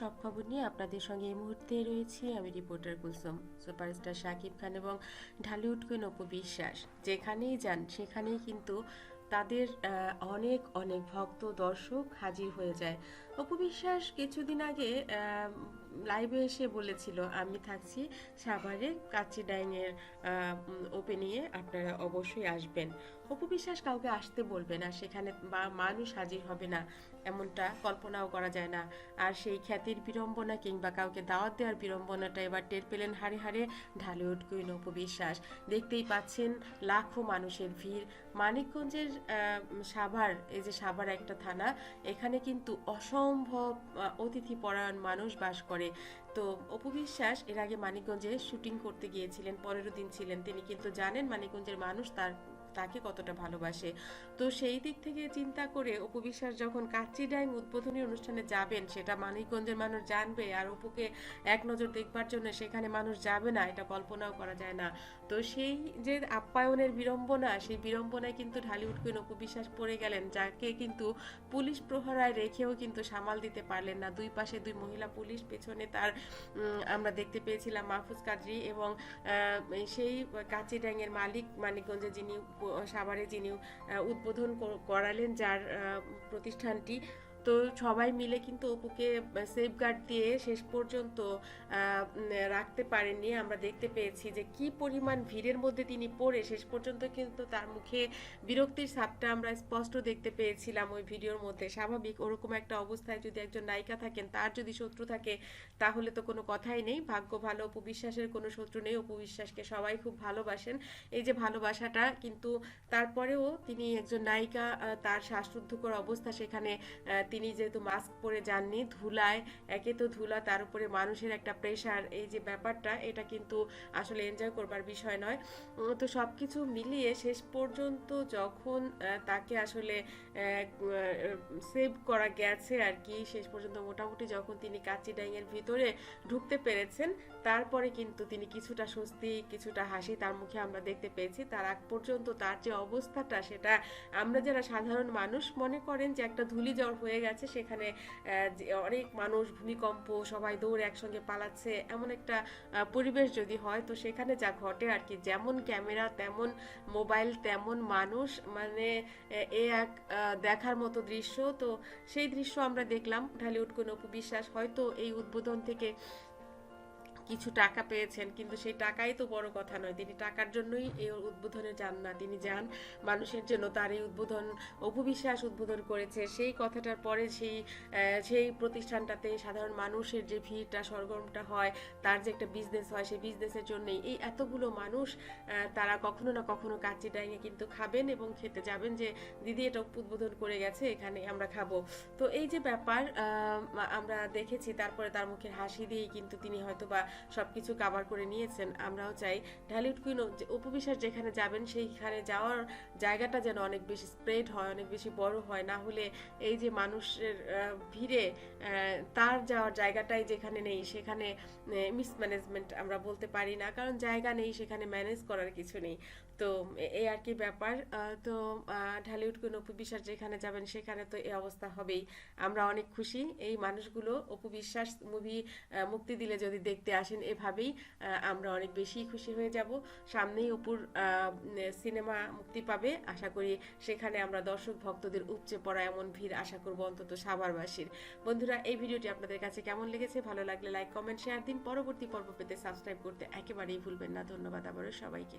সব খবর নিয়ে আপনাদের সঙ্গে এই মুহূর্তে রয়েছি। আমি রিপোর্টার কুলসুম, সুপারস্টার শাকিব খান এবং ঢালিউড কুইন অপু বিশ্বাস। যেখানেই যান, সেখানেই কিন্তু তাদের অনেক অনেক ভক্ত, দর্শক হাজির হয়ে যায়। অপু বিশ্বাস কিছুদিন আগে লাইভে এসে বলেছিল, আমি থাকছি সাভারে কাচ্চি ডাইংয়ের ওপেনিংয়ে আপনারা অবশ্যই আসবেন। অপু বিশ্বাস কাউকে আসতে বলবে না, সেখানে বা মানুষ হাজির হবে না, এমনটা কল্পনাও করা যায় না। আর সেই খ্যাতির বিড়ম্বনা কিংবা কাউকে দাওয়াত দেওয়ার বিড়ম্বনাটা এবার টের পেলেন হারে হারে ঢালিউড কুইন অপু বিশ্বাস দেখতেই পাচ্ছেন লাখো মানুষের ভিড়। মানিকগঞ্জের সাভার, এই যে সাভার একটা থানা, এখানে কিন্তু অসম্ভব অতিথি পরায়ণ মানুষ বাস করে। তো অপু বিশ্বাস এর আগে মানিকগঞ্জে শুটিং করতে গিয়েছিলেন, পনেরো দিন ছিলেন। তিনি কিন্তু জানেন মানিকগঞ্জের মানুষ তার তাকে কতটা ভালোবাসে। তো সেই দিক থেকে চিন্তা করে অপু বিশ্বাস যখন কাচ্চি ডাইং উদ্বোধনী অনুষ্ঠানে যাবেন, সেটা মানিকগঞ্জের মানুষ জানবে আর অপুকে এক নজর দেখবার জন্য সেখানে মানুষ যাবে না, এটা কল্পনাও করা যায় না। তো সেই যে আপ্যায়নের বিড়ম্বনা, সেই বিড়ম্বনায় কিন্তু ঢালিউড কুইন অপু বিশ্বাস পড়ে গেলেন, যাকে কিন্তু পুলিশ প্রহরায় রেখেও কিন্তু সামাল দিতে পারলেন না। দুই পাশে দুই মহিলা পুলিশ পেছনে তার আমরা দেখতে পেয়েছিলাম মাহফুজ কাদরি এবং সেই কাচি ড্যাঙের মালিক মানিকগঞ্জে যিনি সাভারে যিনি উদ্বোধন করালেন যার প্রতিষ্ঠানটি তো সবাই মিলে কিন্তু অপুকে সেফগার্ড দিয়ে শেষ পর্যন্ত রাখতে পারেননি। আমরা দেখতে পেয়েছি যে কি পরিমাণ ভিড়ের মধ্যে তিনি পড়ে। শেষ পর্যন্ত কিন্তু তার মুখে বিরক্তির ছাপটা আমরা স্পষ্ট দেখতে পেয়েছিলাম ওই ভিডিওর মধ্যে। স্বাভাবিক ওরকম একটা অবস্থায় যদি একজন নায়িকা থাকেন, তার যদি শত্রু থাকে, তাহলে তো কোনো কথাই নেই। ভাগ্য ভালো, অপু বিশ্বাসের কোনো শত্রু নেই। অপু বিশ্বাসকে সবাই খুব ভালোবাসেন। এই যে ভালোবাসাটা কিন্তু তারপরেও তিনি একজন নায়িকা তার শ্বাসরুদ্ধকর অবস্থা সেখানে তিনি যেহেতু মাস্ক পরে যাননি, ধুলায়, একে তো ধুলা, তার উপরে মানুষের একটা প্রেশার এই যে ব্যাপারটা, এটা কিন্তু আসলে এনজয় করবার বিষয় নয়। তো সব কিছু মিলিয়ে শেষ পর্যন্ত যখন তাকে আসলে সেভ করা গেছে আর কি, শেষ পর্যন্ত মোটামুটি যখন তিনি কাচি ডাইংয়ের ভিতরে ঢুকতে পেরেছেন, তারপরে কিন্তু তিনি কিছুটা স্বস্তি, কিছুটা হাসি তার মুখে আমরা দেখতে পেয়েছি। তার আগ পর্যন্ত তার যে অবস্থাটা, সেটা আমরা যারা সাধারণ মানুষ মনে করেন যে একটা ধুলি জ্বর হয়ে গেছে, সেখানে অনেক মানুষ ভূমিকম্প, সবাই দৌড়ে একসঙ্গে পালাচ্ছে, এমন একটা পরিবেশ যদি হয়, তো সেখানে যা ঘটে আর কি। যেমন ক্যামেরা, তেমন মোবাইল, তেমন মানুষ মানে এ এক দেখার মতো দৃশ্য। তো সেই দৃশ্য আমরা দেখলাম, ঢালিউড কোন বিশ্বাস হয়তো এই উদ্বোধন থেকে কিছু টাকা পেয়েছেন, কিন্তু সেই টাকাই তো বড় কথা নয়। তিনি টাকার জন্যই এই উদ্বোধনে যান না। তিনি যান মানুষের জন্য, তার এই উদ্বোধন, অপবিশ্বাস উদ্বোধন করেছে। সেই কথাটার পরে সেই সেই প্রতিষ্ঠানটাতে সাধারণ মানুষের যে ভিড়টা, সরগরমটা হয়, তার যে একটা বিজনেস হয়, সেই বিজনেসের জন্যই। এই এতগুলো মানুষ তারা কখনো না কখনো কাচ্চি ডাইঙে কিন্তু খাবেন এবং খেতে যাবেন যে, দিদি, এটা উদ্বোধন করে গেছে, এখানে আমরা খাব। তো এই যে ব্যাপার আমরা দেখেছি, তারপরে তার মুখের হাসি দিয়েই কিন্তু তিনি হয়তো বা সবকিছু কাভার করে নিয়েছেন। আমরাও চাই ঢালিউড কুইন উপবিশ্বাস যেখানে যাবেন সেইখানে যাওয়ার জায়গাটা যেন অনেক বেশি স্প্রেড হয়, অনেক বেশি বড় হয়। না হলে এই যে মানুষের ভিড়ে তার যাওয়ার জায়গাটাই যেখানে নেই, সেখানে মিসম্যানেজমেন্ট আমরা বলতে পারি না। কারণ জায়গা নেই, সেখানে ম্যানেজ করার কিছু নেই। তো এই আর কি ব্যাপার। তো ঢালিউড কোন অপু বিশ্বাস যেখানে যাবেন, সেখানে তো এই অবস্থা হবেই। আমরা অনেক খুশি। এই মানুষগুলো, অপু বিশ্বাস মুভি মুক্তি দিলে যদি দেখতে আসেন এভাবেই আমরা অনেক বেশি খুশি হয়ে যাব। সামনেই অপুর সিনেমা মুক্তি পাবে। আশা করি সেখানে আমরা দর্শক ভক্তদের উপচে পড়া এমন ভিড় আশা করব অন্তত সাভারবাসীর। বন্ধুরা, এই ভিডিওটি আপনাদের কাছে কেমন লেগেছে? ভালো লাগলে লাইক কমেন্ট শেয়ার দিন পরবর্তী পর্ব পেতে সাবস্ক্রাইব করতে একেবারেই ভুলবেন না। ধন্যবাদ আবারও সবাইকে।